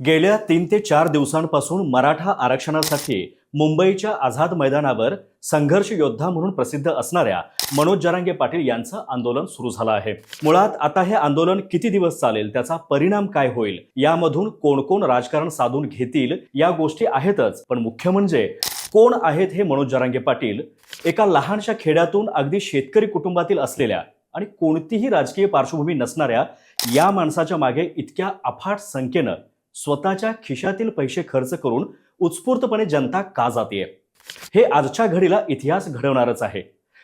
गेल्या तीन ते चार दिवसांपासून मराठा आरक्षणासाठी मुंबईच्या आझाद मैदानावर संघर्ष योद्धा म्हणून प्रसिद्ध असणाऱ्या मनोज जरांगे पाटील यांचं आंदोलन सुरू झालं आहे. मुळात आता हे आंदोलन किती दिवस चालेल? त्याचा परिणाम काय होईल? यामधून कोण कोण राजकारण साधून घेतील? या गोष्टी आहेतच. पण मुख्य म्हणजे कोण आहेत हे मनोज जरांगे पाटील? एका लहानशा खेड्यातून अगदी शेतकरी कुटुंबातील असलेल्या आणि कोणतीही राजकीय पार्श्वभूमी नसणाऱ्या या माणसाच्या मागे इतक्या अफाट संख्येनं स्वतःच्या खिशातील पैसे खर्च करून उत्स्फूर्तपणे जनता का जाते हे आजच्या घडीला इतिहास घडवणारच आहे.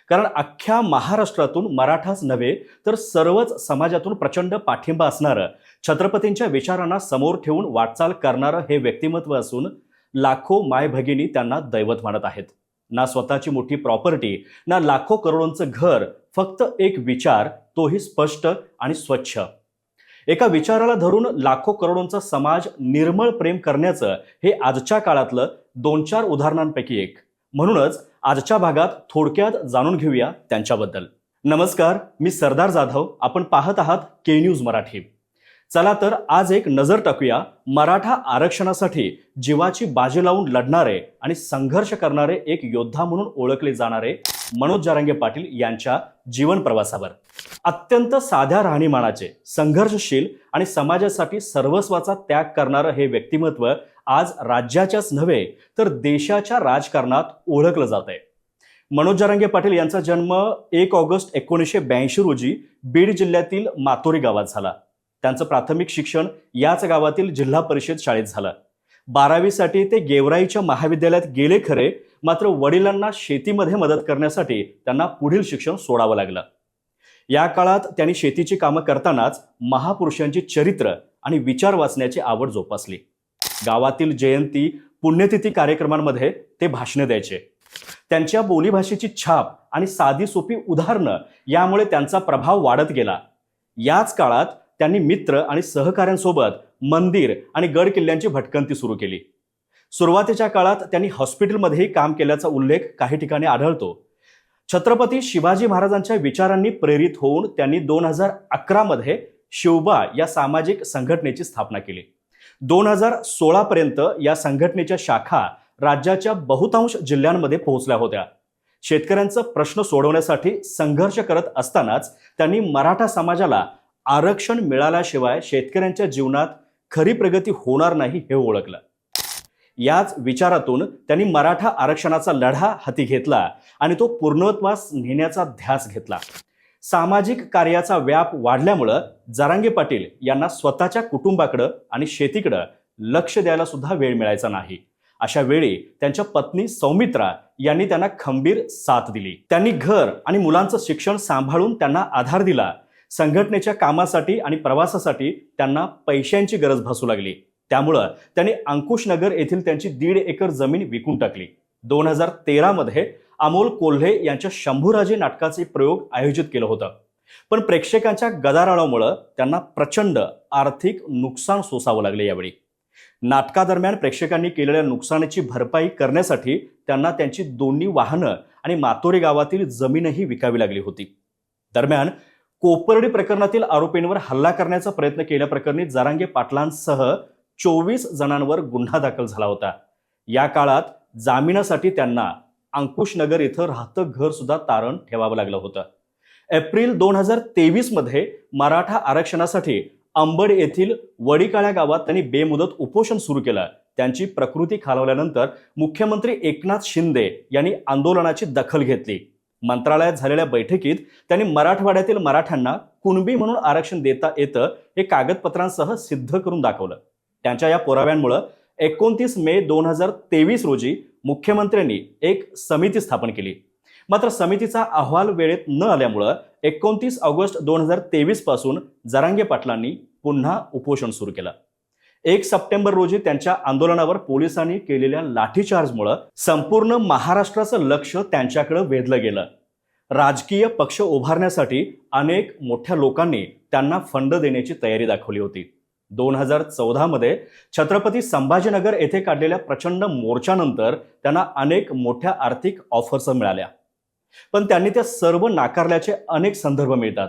कारण अख्ख्या महाराष्ट्रातून मराठाच नव्हे तर सर्वच समाजातून प्रचंड पाठिंबा असणारं छत्रपतींच्या विचारांना समोर ठेवून वाटचाल करणारं हे व्यक्तिमत्व असून लाखो माय भगिनी त्यांना दैवत मानत आहेत. ना स्वतःची मोठी प्रॉपर्टी ना लाखो करोडोंचं घर फक्त एक विचार तोही स्पष्ट आणि स्वच्छ. एका विचाराला धरून लाखो करोडोंचा समाज निर्मळ प्रेम करण्याचं हे आजच्या काळातलं दोन चार उदाहरणांपैकी एक. म्हणूनच आजच्या भागात थोडक्यात जाणून घेऊया त्यांच्याबद्दल. नमस्कार मी सरदार जाधव. आपण पाहत आहात के न्यूज मराठी. चला तर आज एक नजर टाकूया मराठा आरक्षणासाठी जीवाची बाजी लावून लढणारे आणि संघर्ष करणारे एक योद्धा म्हणून ओळखले जाणारे मनोज जारांगे पाटील यांच्या जीवन प्रवासावर. अत्यंत साध्या राहणीमानाचे संघर्षशील आणि समाजासाठी सर्वस्वाचा त्याग करणारं हे व्यक्तिमत्व आज राज्याच्याच नव्हे तर देशाच्या राजकारणात ओळखलं जात आहे मनोज जारांगे पाटील यांचा जन्म एक ऑगस्ट एकोणीसशे ब्याऐंशी रोजी बीड जिल्ह्यातील मातोरी गावात झाला. त्यांचं प्राथमिक शिक्षण याच गावातील जिल्हा परिषद शाळेत झालं. बारावीसाठी ते गेवराईच्या महाविद्यालयात गेले खरे मात्र वडिलांना शेतीमध्ये मदत करण्यासाठी त्यांना पुढील शिक्षण सोडावं लागलं. या काळात त्यांनी शेतीची कामं करतानाच महापुरुषांची चरित्र आणि विचार वाचण्याची आवड जोपासली. गावातील जयंती पुण्यतिथी कार्यक्रमांमध्ये ते भाषणे द्यायचे. त्यांच्या बोलीभाषेची छाप आणि साधी सोपी उदाहरणं यामुळे त्यांचा प्रभाव वाढत गेला. याच काळात त्यांनी मित्र आणि सहकाऱ्यांसोबत मंदिर आणि गड किल्ल्यांची भटकंती सुरू केली. सुरुवातीच्या काळात त्यांनी हॉस्पिटलमध्येही काम केल्याचा उल्लेख काही ठिकाणी आढळतो. छत्रपती शिवाजी महाराजांच्या विचारांनी प्रेरित होऊन त्यांनी दोन हजार अकरामध्ये शिवबा या सामाजिक संघटनेची स्थापना केली. दोन हजार सोळापर्यंत या संघटनेच्या शाखा राज्याच्या बहुतांश जिल्ह्यांमध्ये पोहोचल्या होत्या. शेतकऱ्यांचा प्रश्न सोडवण्यासाठी संघर्ष करत असतानाच त्यांनी मराठा समाजाला आरक्षण मिळाल्याशिवाय शेतकऱ्यांच्या जीवनात खरी प्रगती होणार नाही हे ओळखलं. याच विचारातून त्यांनी मराठा आरक्षणाचा लढा हाती घेतला आणि तो पूर्णत्वास नेण्याचा ध्यास घेतला. सामाजिक कार्याचा व्याप वाढल्यामुळं जरांगे पाटील यांना स्वतःच्या कुटुंबाकडं आणि शेतीकडं लक्ष द्यायला सुद्धा वेळ मिळायचा नाही. अशा वेळी त्यांच्या पत्नी सौमित्रा यांनी त्यांना खंबीर साथ दिली. त्यांनी घर आणि मुलांचं शिक्षण सांभाळून त्यांना आधार दिला संघटनेच्या कामासाठी आणि प्रवासासाठी त्यांना पैशांची गरज भासू लागली. त्यामुळं त्यांनी अंकुशनगर येथील त्यांची दीड एकर जमीन विकून टाकली. दोन हजार तेरामध्ये अमोल कोल्हे यांच्या शंभूराजे नाटकाचे प्रयोग आयोजित केलं होतं. पण प्रेक्षकांच्या गदाराळामुळं त्यांना प्रचंड आर्थिक नुकसान सोसावं लागले यावेळी. नाटकादरम्यान प्रेक्षकांनी केलेल्या नुकसानाची भरपाई करण्यासाठी त्यांना त्यांची दोन्ही वाहनं आणि मातोरे गावातील जमीनही विकावी लागली होती. दरम्यान कोपर्डी प्रकरणातील आरोपींवर हल्ला करण्याचा प्रयत्न केल्याप्रकरणी जरांगे पाटलांसह चोवीस जणांवर गुन्हा दाखल झाला होता. या काळात जामिनासाठी त्यांना अंकुशनगर इथं राहतं घर सुद्धा तारण ठेवावं लागलं होतं. एप्रिल दोन हजार तेवीसमध्ये मराठा आरक्षणासाठी अंबड येथील वडीकाळ्या गावात त्यांनी बेमुदत उपोषण सुरू केलं. त्यांची प्रकृती खालवल्यानंतर मुख्यमंत्री एकनाथ शिंदे यांनी आंदोलनाची दखल घेतली. मंत्रालयात झालेल्या बैठकीत त्यांनी मराठवाड्यातील मराठ्यांना कुणबी म्हणून आरक्षण देता येतं हे कागदपत्रांसह सिद्ध करून दाखवलं. त्यांच्या या पुराव्यांमुळं एकोणतीस मे दोन हजार तेवीस रोजी मुख्यमंत्र्यांनी एक समिती स्थापन केली. मात्र समितीचा अहवाल वेळेत न आल्यामुळं एकोणतीस ऑगस्ट दोन हजार तेवीसपासून जरांगे पाटलांनी पुन्हा उपोषण सुरू केलं. एक सप्टेंबर रोजी त्यांच्या आंदोलनावर पोलिसांनी केलेल्या लाठीचार्जमुळं संपूर्ण महाराष्ट्राचं लक्ष त्यांच्याकडे वेधलं गेलं. राजकीय पक्ष उभारण्यासाठी अनेक मोठ्या लोकांनी त्यांना फंड देण्याची तयारी दाखवली होती. दोन हजार चौदामध्ये छत्रपती संभाजीनगर येथे काढलेल्या प्रचंड मोर्चानंतर त्यांना अनेक मोठ्या आर्थिक ऑफर्स मिळाल्या. पण त्यांनी त्या सर्व नाकारल्याचे अनेक संदर्भ मिळतात.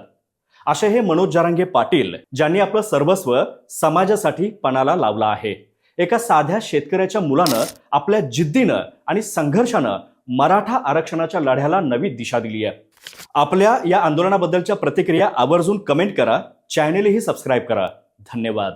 असे हे मनोज जारांगे पाटील ज्यांनी आपलं सर्वस्व समाजासाठी पणाला लावलं आहे. एका साध्या शेतकऱ्याच्या मुलानं आपल्या जिद्दीनं आणि संघर्षानं मराठा आरक्षणाच्या लढ्याला नवी दिशा दिली आहे. आपल्या या आंदोलनाबद्दलच्या प्रतिक्रिया आवर्जून कमेंट करा चॅनेलही सबस्क्राईब करा. धन्यवाद.